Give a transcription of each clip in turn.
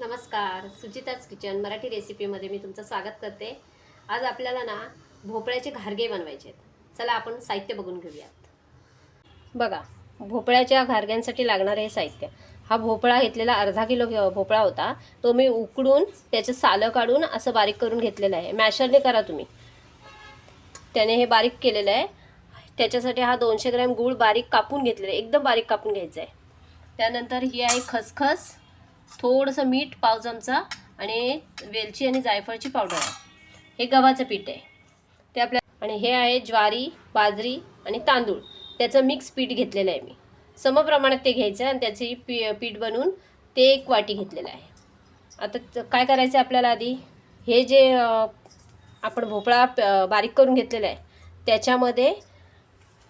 नमस्कार सुचिताच किचन मराठी रेसिपीमध्ये मी तुमचं स्वागत करते. आज आपल्याला ना भोपळ्याचे घारगे बनवायचे आहेत. चला आपण साहित्य बघून घेऊयात. बघा भोपळ्याच्या घारग्यांसाठी लागणारे हे साहित्य. हा भोपळा घेतलेला अर्धा किलो घे- भोपळा होता. तो मी उकडून त्याचं सालं काढून असं बारीक करून घेतलेलं आहे. मॅशरने करा तुम्ही. त्याने हे बारीक केलेलं आहे. त्याच्यासाठी हा दोनशे ग्रॅम गूळ बारीक कापून घेतलेला आहे. एकदम बारीक कापून घ्यायचं आहे. त्यानंतर ही आहे खसखस. थोडंसं मीठ पाव चमचा आणि वेलची आणि जायफळची पावडर आहे. हे गव्हाचं पीठ आहे. ते आपल्या आणि हे आहे ज्वारी बाजरी आणि तांदूळ. त्याचं मिक्स पीठ घेतलेलं आहे मी. समप्रमाणात ते घ्यायचं आणि त्याची पी पीठ बनवून ते एक वाटी घेतलेलं आहे. आता काय करायचं आहे आपल्याला आधी? हे जे आपण भोपळा बारीक करून घेतलेला आहे त्याच्यामध्ये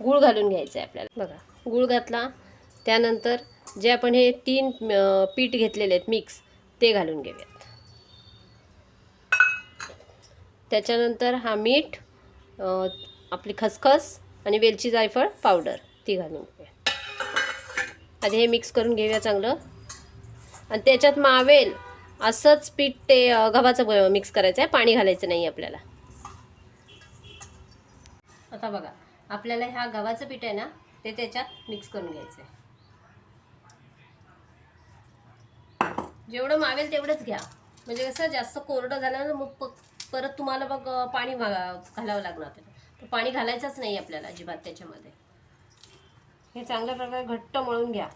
गूळ घालून घ्यायचं आहे आपल्याला. बघा गूळ घातला त्यानंतर जे आपण हे तीन पीठ घेतलेले आहेत मिक्स ते घालून घेऊयात. त्याच्यानंतर हा मीठ आपली खसखस आणि वेलची जायफळ पावडर ती घालून घेऊया. आधी हे मिक्स करून घेऊया चांगलं. आणि त्याच्यात मावेल असंच पीठ ते गव्हाचं मिक्स करायचं आहे पाणी घालायचं नाही आपल्याला. आता बघा आपल्याला ह्या गव्हाचं पीठ आहे ना ते त्याच्यात मिक्स करून घ्यायचं आहे जेवढं मावेल तेवढंच घ्या. म्हणजे कसं जास्त कोरडं झालं ना मग प- परत तुम्हाला मग पाणी घालावं लागणार त्याला. तर पाणी घालायचंच नाही आपल्याला अजिबात त्याच्यामध्ये. हे चांगल्या प्रकारे घट्ट मळून घ्या.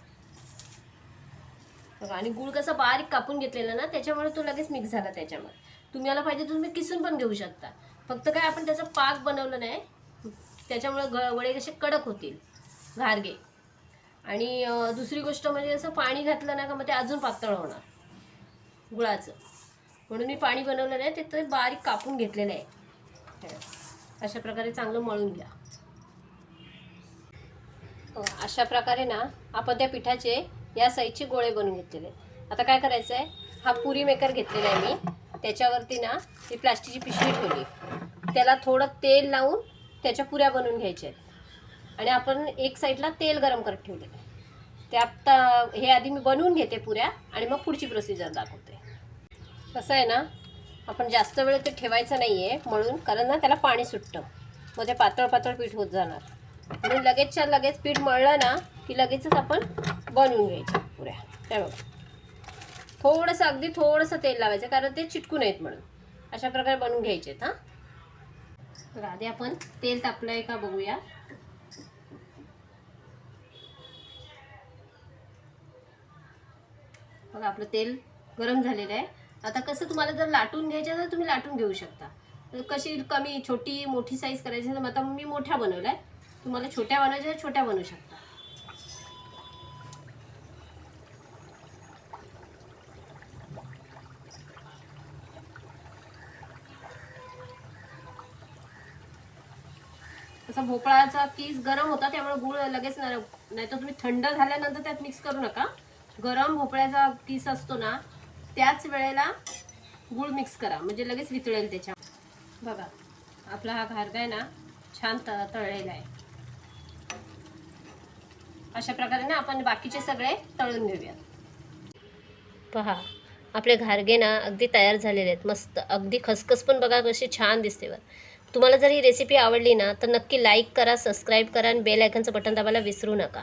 बघा आणि गुळ कसा बारीक कापून घेतलेला ना त्याच्यामुळे तो लगेच मिक्स झाला त्याच्यामध्ये. तुम्हाला पाहिजे तुम्ही किसून पण घेऊ शकता. फक्त काय आपण त्याचा पाक बनवलं नाही त्याच्यामुळे ग वडे कसे कडक होतील घारगे आणि दुसरी गोष्ट म्हणजे असं पाणी घातलं ना का मग ते अजून पातळ होणार. गुळाचं. म्हणून मी पाणी बनवलेलं आहे ते बारीक कापून घेतलेलं आहे. अशा प्रकारे चांगलं मळून घ्या. हो, अशा प्रकारे ना आपण त्या पिठाचे या साईजचे गोळे बनवून घेतलेले आता काय करायचं आहे हा पुरी मेकर घेतलेला आहे मी. त्याच्यावरती ना ही प्लास्टिकची पिशवी ठेवली. त्याला थोडं तेल लावून त्याच्या पुऱ्या बनवून घ्यायच्या आहेत. आणि आपण एक साईडला तेल गरम करत ठेवलेलं आहे. ते आत्ता हे आधी मी बनवून घेते पुऱ्या आणि मग पुढची प्रोसिजर दाखवते. कसं आहे ना आपण जास्त वेळ ते ठेवायचं नाही आहे म्हणून कारण ना त्याला पाणी सुटतं. मग ते पातळ पातळ पीठ होत जाणार. म्हणून लगेचच्या लगेच पीठ मळलं ना की लगेचच आपण बनवून घ्यायचं पुऱ्या. त्या बघा. थोडंसं अगदी थोडंसं तेल लावायचं कारण ते चिटकू नयेत म्हणून. अशा प्रकारे बनवून घ्यायचे आहेत हां. तर आधी आपण तेल तापलं आहे का बघूया. बघा आपलं तेल गरम झालेलं आहे. आता कसं तुम्हाला जर लाटून घ्यायचं तर तुम्ही लाटून घेऊ शकता. कशी कमी छोटी मोठी साईज करायची तर आता मी मोठ्या बनवल्या. आहे तुम्हाला छोट्या बनवायच्या छोट्या बनवू शकता. तसा भोपळाचा पीस गरम होता त्यामुळे गुळ लगेच नाही तर तुम्ही थंड झाल्यानंतर त्यात मिक्स करू नका. गरम भोपळ्याचा पीस असतो ना त्याच वेळेला गुळ मिक्स करा. म्हणजे लगेच वितळेल त्याच्या. बघा आपला हा घारगा आहे ना छान त तळलेला आहे. अशा प्रकारे ना आपण बाकीचे सगळे तळून घेऊयात. पहा आपले घारगे ना अगदी तयार झालेले आहेत. मस्त अगदी खसखस पण बघा कशी छान दिसते बरं. तुम्हाला जर ही रेसिपी आवडली ना तर नक्की लाईक करा सबस्क्राईब करा आणि बेल आयकनचं बटन दाबायला विसरू नका.